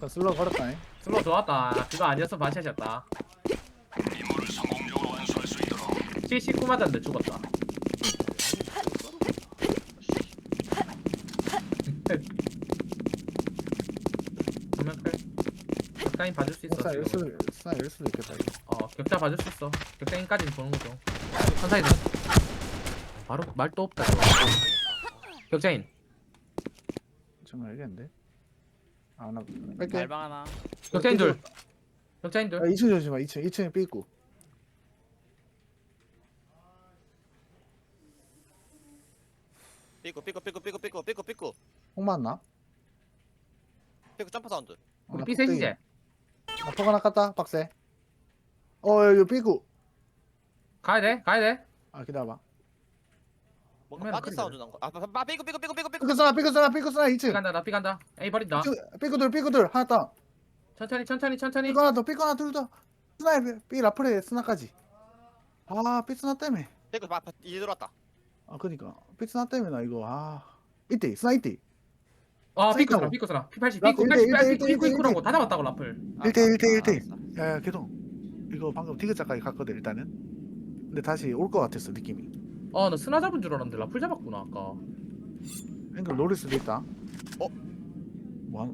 아까? 슬러 걸었다잉. 슬로 좋았다. 그거 아니었어 반샷이었다. 임무를 성공적으로 완수할 수 있도록 79 맞았는데 죽었다. 정면 클 격자인 봐줄 수 있어 스나 일 지금. 수도 스나 일 수도 있겠다 이거. 어 격자 봐줄 수 있어. 격자인까지는 보는 거죠. 천사인 바로 말도 없다. 격자인. 정말 알겠는데 아나 뺄게. 날방 하나. 격자인 둘. 격자인 아, 둘 2층 조심하 2층. 2층에 삐있고. 삐꾸 삐꾸 삐꾸 삐꾸 삐꾸 삐꾸 삐꾸 홍 맞나? 삐꾸 점프 사운드. 우리 삐 셋이제 아, 포가 나갔다 빡세. 어 여기 삐고. 가야 돼 가야 돼. 아 기다려봐 뭔가 큰일 사운드 난 거. 아 빠- 삐꾸 삐꾸 삐꾸 삐고 쓰나 삐고 쓰나 삐고 쓰나 2층 삐간다 나 삐간다. 에이 버린다. 삐고들 삐고들 하나 따 천천히 천천히 천천히. 삐고 하나 더 삐고 하나 둘더. 스나 삐 라플에 스나까지. 아 삐 스나 때문에. 삐꾸 빠- 빠- 이제 들어왔다. 아 그니까. 삐 스나 때문에 나 이거. 아 이때 스나 이때. 아. 삐꾸스라 삐꾸스라. P80 라플 삐꾸 일대, 80 일대, 삐꾸 일대, 삐꾸 삐꾸라고 일대. 다 잡았다고 라플. 일대, 일대, 알았어, 일대. 알았어. 야야 개동 이거 방금 디귿자까지 갔거든 일단은. 근데 다시 올 것 같았어 느낌이 아 나 스나 잡은 줄 알았는데 라플 잡았구나 아까 앵글 노릴 수도 있다 어? 뭐아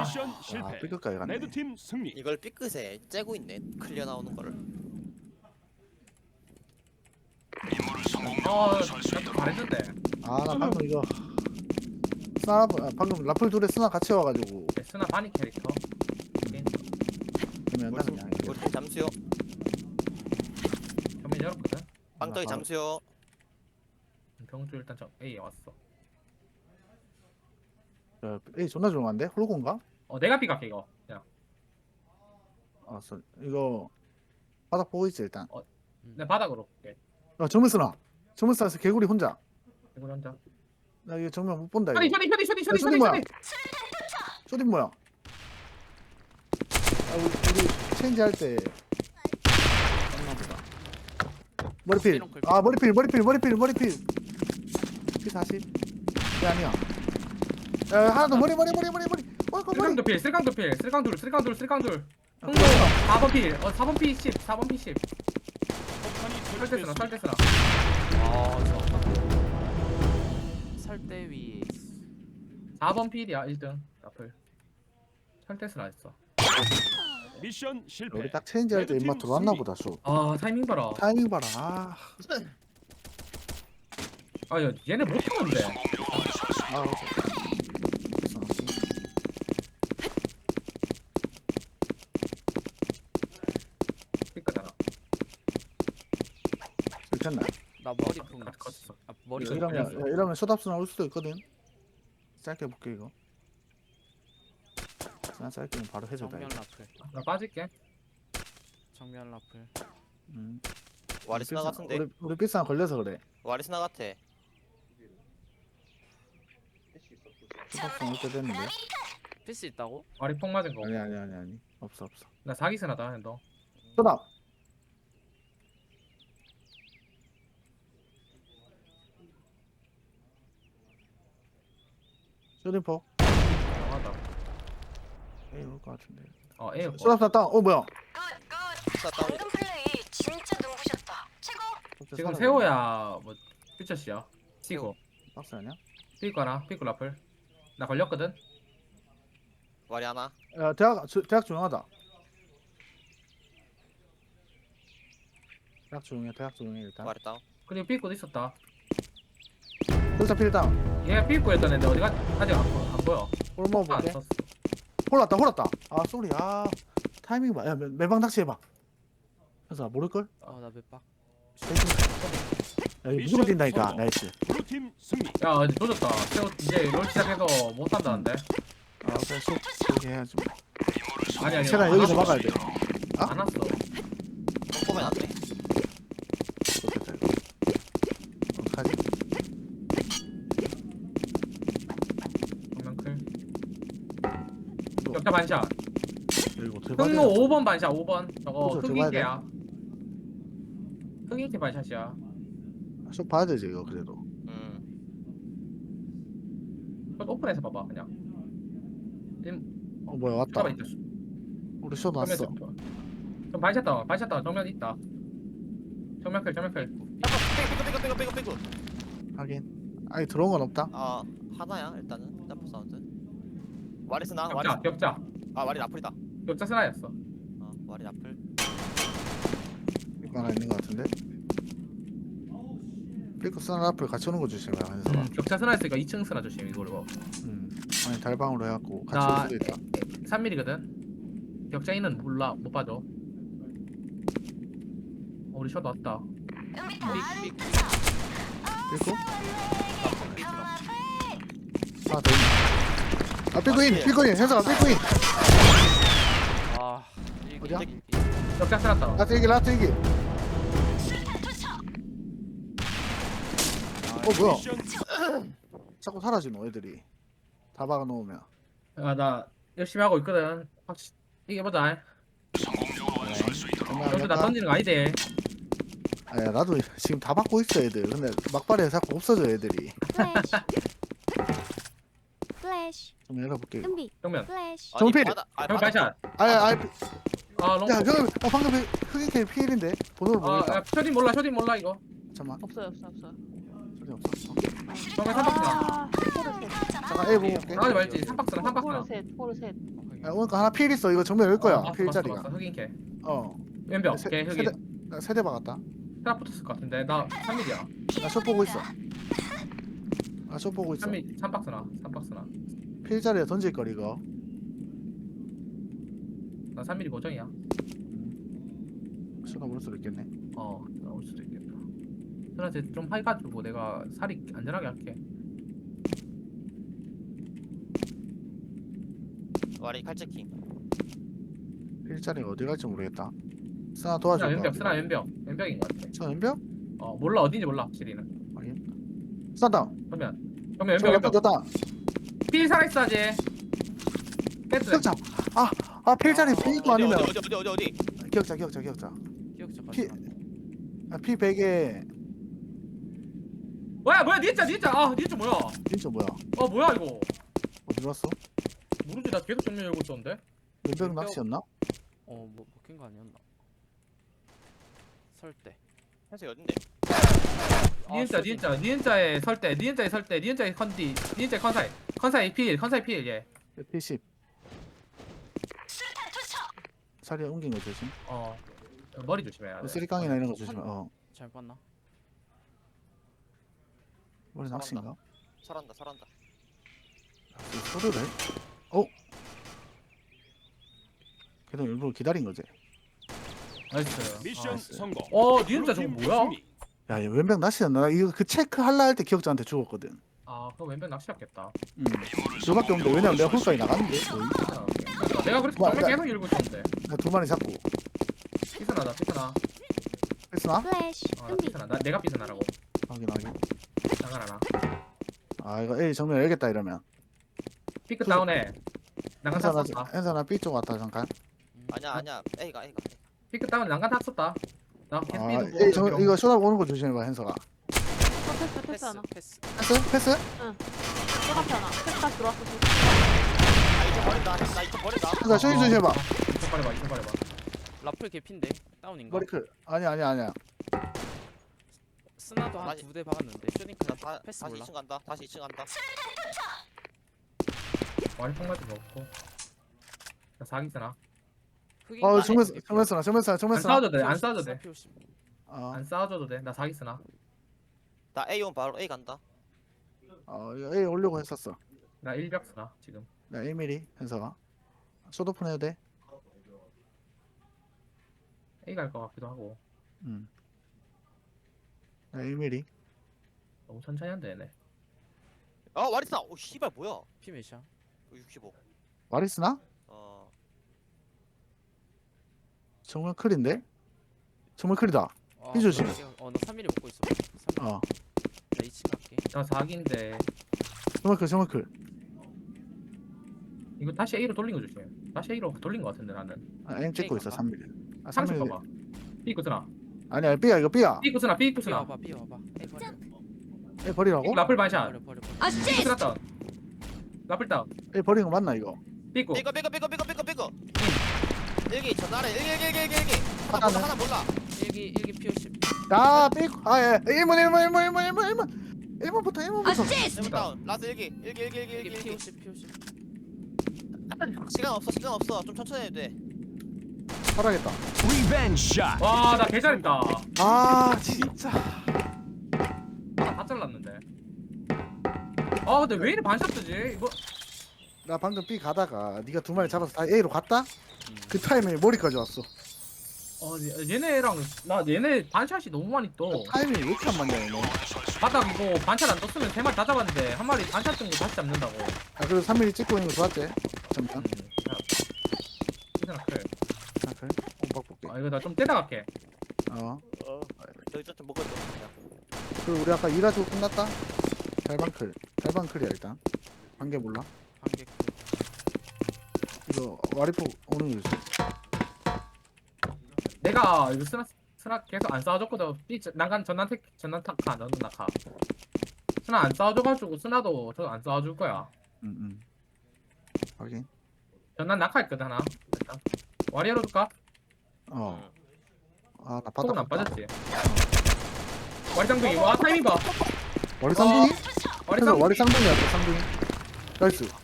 미션 아, 실패. 삐끗까지 갔네 레드팀 승리. 이걸 삐끗에 째고 있네 클리어 나오는 거를 어, 완수할 수나 있도록 잘했는데. 아 나 방금 이거 스나 아, 방금 라플 둘에 스나 같이 와가지고 네, 스나 바니 캐릭터. 그러면 나 그냥 우리 팀 잠수요 경민 열었거든. 빵떡이 바로- 잠수요 병주 일단 저 A 왔어. 야, 에이 존나 조용한데? 홀고인가? 어 내가 삐갈게 이거. 야, 알았어 이거 바닥 보고 있지 일단 내 바닥으로 볼게. 야 정면 쓰나 정면 쓰나서 개구리 혼자 이거 혼자. 나 이거 정면 못 본다 이거 쇼디 쇼디 쇼디 쇼디 쇼디 쇼딩 쇼디 뭐야? 쇼디. 쇼딩 뭐야 아 우리, 우리 체인지 할때 나 보다 머리필 삐롱클. 아 머리필 머리필 머리필 머리필 피 다시 피 아니야 야 하나 더 머리 머리 머리 머리 머리 머리 머리 쓸강도 필, 쓸강도 필, 쓸강 둘, 쓸강 둘, 쓸강 둘. 아, 흥도 4번 필, 어 4번 필 10, 4번 필 10. 폭탄이 설대스나. 설대스나. 아 좋았다 설대 위에 있어 4번 필이야 1등. 라플. 설대스나 했어. 미션 실패. 우리 딱 체인지 할 때 레드팀 입맛 들어왔나 승리. 보다 쇼아 타이밍 봐라. 타이밍 봐라 아, 아 야, 얘네 못하는데. 수 아. 삐까잖아. 괜찮나 나 머리 품 컷, 컷. 아 머리 이러면 이러면 쇼답스 나 올 수도 있거든 짧게 볼게 이거 나 짧게는 바로 해줘다 정면 라플 나 빠질게. 정면 라플 음. 와리스나 같은데 우리 우리 삐싸 걸려서 그래 와리스나 같아 나올 때 됐는데 피스 있다고? 머리 폭 맞은 거. 아니 아니 아니 아니 없어 없어 나 사기스나다 너. 쇼딩포 강하다. 에이 올것 같은데 어 A. 쇼답스 났다 어 뭐야 다운 방금 플레이 진짜 눈부셨다. 최고. 지금 세호야 뭐 퓨처씨야. 치고. 박스 아니야? 삐거나 삐꾸 라플. 나 걸렸거든. 와리 하나 야 대학 조- 대학 조용하다 대학 조용해 대학 조용해 일단 와리 다운 그리고 삐꾸도 있었다. 필다 필다 얘가 삐꾸였던 애인데 어디가 아직 안, 보- 안 보여. 홀모 안 볼게 썼어. 홀랐다 홀랐다 아 쏘리 아 타이밍 봐야 매방 낚시 해봐 현수아 모를걸? 어나 몇박 야 이거 무조건 뛴다니까 성공. 나이스 블루팀 승리. 야 어디 조졌다. 이제 롤 시작해서 못 산다는데. 아 그래 쏙 그렇게 해야지 뭐. 아니 아니. 안 여기서 왔어. 막아야 돼 아? 안 왔어. 꼼꼼해 놨네 좋겠다 이거 어떡하지? 정면 클. 이거 격자 반샷. 이거 대박이야 흥로 5번 반샷 5번. 저거 그죠, 저거 흑인계야. 흑인계 반샷이야. 아, 쇼 봐야 되지 이거 그래도. 음. 오픈해서 봐봐 그냥. 어 뭐야 왔다. 잠깐만 있다 우리 쇼 났어. 있어. 좀 반샷 다 반샷 다 정면 있다. 정면 클 정면 클. 삐꾸 삐꾸 삐꾸 삐꾸 삐꾸 하긴 아니 들어온 건 없다. 아 하나야 일단은. 점프 사운드 와리 스 나? 와리 격자 격자. 아 와리 라플이다. 격자 스나였어. 어 와리 라플 이거 하나 있는 거 같은데? 삐꾸 쓰는 앞을 같이 오는 거 조심해라 현서가 음, 격자 스나였으니까 2층 스나 조심 이거로. 음. 아니 달방으로 해갖고 같이 나- 올 수도 있다. 3mm거든. 격자 있는 몰라 못 봐줘. 어, 우리 샷 왔다. 은비타 삑, 삑, 삐꾸? 라플 삑 들어. 하나 더 있네 아 삐꾸인? 삐꾸인 현서가 삐꾸인. 아 일기 어디야? 일기 격자 스나다 라트 이기 라트 이기. 어 뭐야? 자꾸 사라지노 애들이. 다 박아놓으면. 아 나 열심히 하고 있거든. 확실 이겨보자 여기서 나. 던지는 거 아니지? 아야 나도 지금 다 받고 있어 애들. 근데 막발에 자꾸 없어져 애들이 플래시 좀 열어볼게 이거. 은비. 정면. 플래시 정필! 바다 아형 바다 반샷 아야 아야 아 롱. 야 형, 어, 방금 흑인 피일인데? 번호를 아, 모르겠다 야, 쇼딘 몰라 쇼딘 몰라 이거. 잠깐만. 없어요 없어 없어. 소리 없어. 정면 삼박스나 아 포르 셋 잠깐 A 보고 올게. 나가지 말지. 삼박스나 포르 삼박스나 셋 포르 셋. 야 오니까 하나 필 있어. 이거 정면 열 거야. 어, 필 봤어, 자리가. 봤어. 흑인 캐 어. 왼벽 세- 걔 세대 흑인. 나 세대 박았다. 스나 붙었을 것 같은데. 나 3mm야. 나쇼 보고 있어 나쇼 보고 있어. 3mm 3박스나 3박스나. 필 자리에 던질 걸 이거. 나 3mm 고정이야. 쇼가 모를 수도 있겠네. 어 나올 수도 있겠다. 그래서 좀 해가지고 내가 살이 안전하게 할게. 와리 칼체킹 필 자리가 어디 갈지 모르겠다. 쓰나 도와줘 왼벽 스나 왼벽. 왼벽인 것 같아. 쓰나 왼벽? 어 몰라. 어딘지 몰라 확실히는. 쓰나 다운. 그러면 그러면 저 왼벽 왼벽 졌다. 필 살아있어야지 뺐어 기억자 아 아 필 자리 어, 필 있고 어디, 아니면. 어디 어디 어디 어디 기억자 기억자 기억자. 기억자 피- 아, 피 100에 뭐야 뭐야 니자 니자. 아 니자 뭐야? 진짜 뭐야? 어 뭐야 이거? 어디 갔어? 모르지 나 계속 정면 열고 있었는데. 왼벽 왼벽. 낚시였나? 어뭐 먹힌 거 아니었나? 설때. 해서 어딘데? 아, 니은자 쇼딘. 니은자 니은자에 설때 니은자에 설때 니은자에 컨디 니은자에 컨사이 컨사이 필 컨사이 필예 P10 수류탄 투척 자리에 옮긴 거 조심 어 머리 조심해야 돼 쓰리깡이나 이런 거 조심해 어 잘못 봤나 머리 낚시인가? 설한다 설한다 이 소리를? 어? 걔도 일부러 기다린 거지 나이스 미션 어. 성공. 어 니은자 저거 뭐야 승리. 야, 얘 왼벽 낚시였나? 나 이거 그 체크 할라 할 때 기억자한테 죽었거든. 아 그거 왼쪽 낚시였겠다 음. 그밖에 없는데 왜냐면 내가 홀까지 나갔는데 거의. 아, 내가 그렇게 뭐, 나- 계속 열고 있었는데 나두 마리 잡고. 피스나다 피스나 했으나? 플래시 어나 은비 피스나 나 내가 피스나라고 확인 확인. 나가라나 아 이거 A 정면 열겠다 이러면. 피크 다운해 난간 탔었다 현사나 B 쪽 왔다 잠깐. 아니야 아니야 A가 A가 피크 다운 난간 탔었다 아 피는 A 정 이거 쇼다 오는 거 조심해봐 현서가. 어, 패스 패스 패스. 하나 패스? 패스? 패스? 똑같이 하나 패스가 들어왔어 나 이쪽 버린다 나 이쪽 버린다 현사 쇼이 조심해봐. 이쪽 빨리 봐 이쪽 빨리 봐. 라플 개핀데? 다운인가? 머리 클. 아니야 아니야 아니야. 스나도 한 많이- 두대 박았는데? 쇼딩크 나 다, 패스 다시 몰라. 2층 간다. 다시 2층 간다. 많이 폭맞은 거 없고. 나 사기 쓰나 흑인 어거 정면? 정면 쓰나 정면 쓰나 정면 안 쓰나. 싸워도 돼 안 싸워도 돼. 어. 안 싸워줘도 돼 나 사기 쓰나 나 A 오면 바로 A 간다 어 A 올려고 했었어. 나 1벽 쓰나 지금 나 1mm 현서가. 쇼도폰 해도 돼? A 갈 것 같기도 하고 음. 나 1mm. 너무 천천히 한다 얘네 아 와리 스나 오 씨발 뭐야 피 몇이야 65 와리스나? 어 정면 클인데? 정면 클이다. 아, 피 조심. 어나 3mm 먹고 있어 3mm 어. 나 2층 갈게 나 사기인데 정면 클 정면 클. 이거 다시 A로 돌린 거 조심해 다시 A로 돌린 거 같은데 나는 아, 앵 찍고 있어 가봐. 3mm. 아 상식 3mm. 봐봐 B구 쓰나 아니야 B야 이거 B야. B구 쓰나 B구 피 쓰나 와봐 피 와봐 에이 버려 A 버리라고? 라플 반샷 버려 버려 버려 B구 쓰났다 라플 다운 이 버린 거 맞나 이거? 삐거 삐거 삐거 삐거 삐거 삐거 일기 전날에 일기 일기 일기 일기 일기. 하나 하나는? 몰라 하나 몰라. 일기 일기 피오십. 야 삐고 아예. 1문 1문 1문 1문 1문 1문. 1문부터 1문부터. 어시스트. 1문 다운. 라스 일기. 일기 일기 일기 일기 일기. 일기 피오십 피오십. 시간 없어 시간 없어. 좀 천천히 해도 돼. 살아야겠다. 샷. 와나 개잘했다. 아 진짜. 하나 다 잘랐는데. 아 근데 왜 이리 반샷 뜨지? 이거 나 방금 B 가다가 네가 두 마리 잡아서 다 A로 갔다? 그 타이밍에 머리까지 왔어. 어 얘- 얘네랑 나 얘네 반샷이 너무 많이 떠. 타이밍이 왜 이렇게 안 맞냐 얘네. 바닥 이거 반샷 안 떴으면 세 마리 다 잡았는데 한 마리 반샷 뜬거 다시 잡는다고. 아 그래도 3mm 찍고 있는 거 좋았지? 잠깐 음, 그래. 아 그래? 오박 볼게. 아 이거 나 좀 떼다 갈게. 어. 저기 저좀 먹어줘 그리고 우리 아까 일하고 끝났다? 달방클. 달방클이야 일단. 한개 몰라? 한개 이거 와리포 오는 거지 내가 이거 스나 스나 계속 안 싸워줬거든. 삐 난간 전난택 전난타카 너는 나카 스나 안 싸워줘가지고 스나도 저 안 싸워줄 거야. 응 응 확인. 전난 낙하 있거든 하나. 일단 와리 열어줄까? 어 아나 속은 바닥 안 빠졌지. 와리 쌍둥이. 와 타이밍 봐. 와리 쌍둥이? 와리 그래서 쌍둥이. 와리 쌍둥이야 또 쌍둥이. 나이스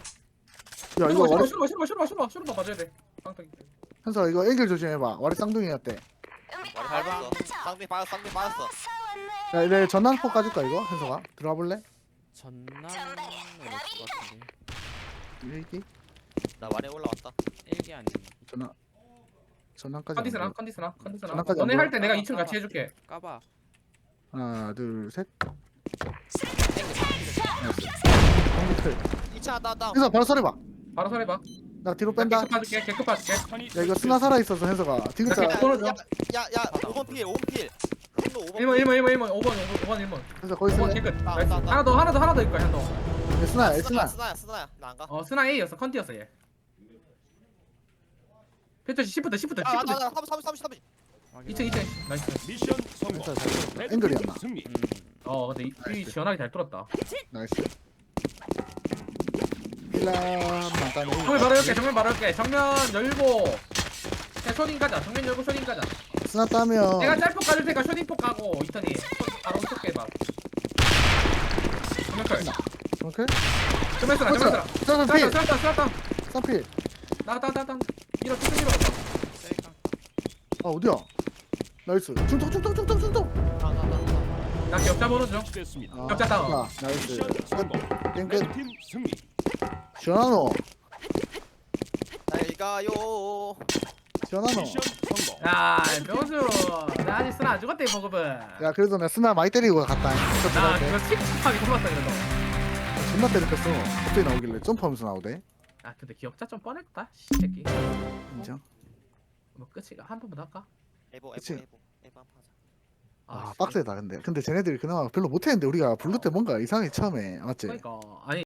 야 이거 와리 슈퍼 슈퍼 슈퍼 슈퍼 슈퍼 봐줘야 돼. 쌍둥이. 현서 이거 애결 조심해봐. 와리 쌍둥이였대 머리 밟았어. 쌍둥이 빠졌어 쌍둥이 빠졌어. 야내 전난포 까줄까 이거? 현서가? 들어가 볼래? 전남은 없을 것 같은데. 일기? 나 말에 올라왔다. 일기 아니면 전난 전난까지 컨디스나 안 보여. 컨디스나 컨디스나. 전화까지 너네 안할때 내가 2층 같이 해줄게. 까봐. 하나 둘셋. 땡겨 방귀클 2차 다운 다운 현서 바로 서래봐 바로 설해봐. 나 뒤로 나 뺀다. 개급 봐줄게 개급 봐줄게. 야 이거 스나 살아 있어서 현서가. 디귿자. 야, 끊어줘. 야야 5번 필 5번 필. 5번 1번 1번 1번 1번 5번 5번 1번 현서 거기 5번 있을래? 개급 나, 나이스. 나, 나. 하나 더 하나 더 하나 더 있을 거야 한더. 얘 스나야 얘 스나 스나야 스나야. 나 안 가. 어 스나 A였어. 컨티였어 얘. 패터시 10부터 10부터 아 10부터 나나 30 30 30 2층 2층. 나이스 미션 성공. 잘 앵글이었나? 승리. 음. 어 근데 이, 이 시원하게 잘 뚫었다. 나이스 정면 바로 열게 정면 바로 열게. 정면 열고. 그냥 쇼딩 가자. 정면 열고 쇼딩 가자. 스나 따면. 내가 짤폭 가줄 테니까 쇼딩 폭 가고 이턴이. 바로 속게 봐. 정면 클 오케이. 정면 쓰나 정면 쓰나 스나 필 쐈다 쐈다 쐈다 스나 필 나왔다 나왔다 나왔다 밀어 쭉 밀어. 아 어디야? 나이스. 중통 중통 중통 중통 나 기억자 보는 중. 됐습니다. 아, 격자 다운. 야, 나이스. 성공. 땡끝. 레드팀 승리. 시원하노? 날 가요. 시원하노? 미션 성공. 야 명수 나 아직 쓰나 안 죽었대 이 보급은. 야 그래도 내가 스나 많이 때리고 갔다. 첫나 들어갈 때 그거 칙칙하게 돌았다 그래도. 존나 때렸겠어. 갑자기 나오길래 점프하면서 나오대. 아 근데 기억자 좀 뻔했다 씨 새끼. 인정. 뭐 끝이가 한 번만 더 할까? 에보 그치? 에보 에보. 에보 한번 하자. 아 씨. 빡세다 근데. 근데 쟤네들이 그나마 별로 못했는데 우리가 블루 때 뭔가 이상해 처음에. 맞지? 그러니까. 아니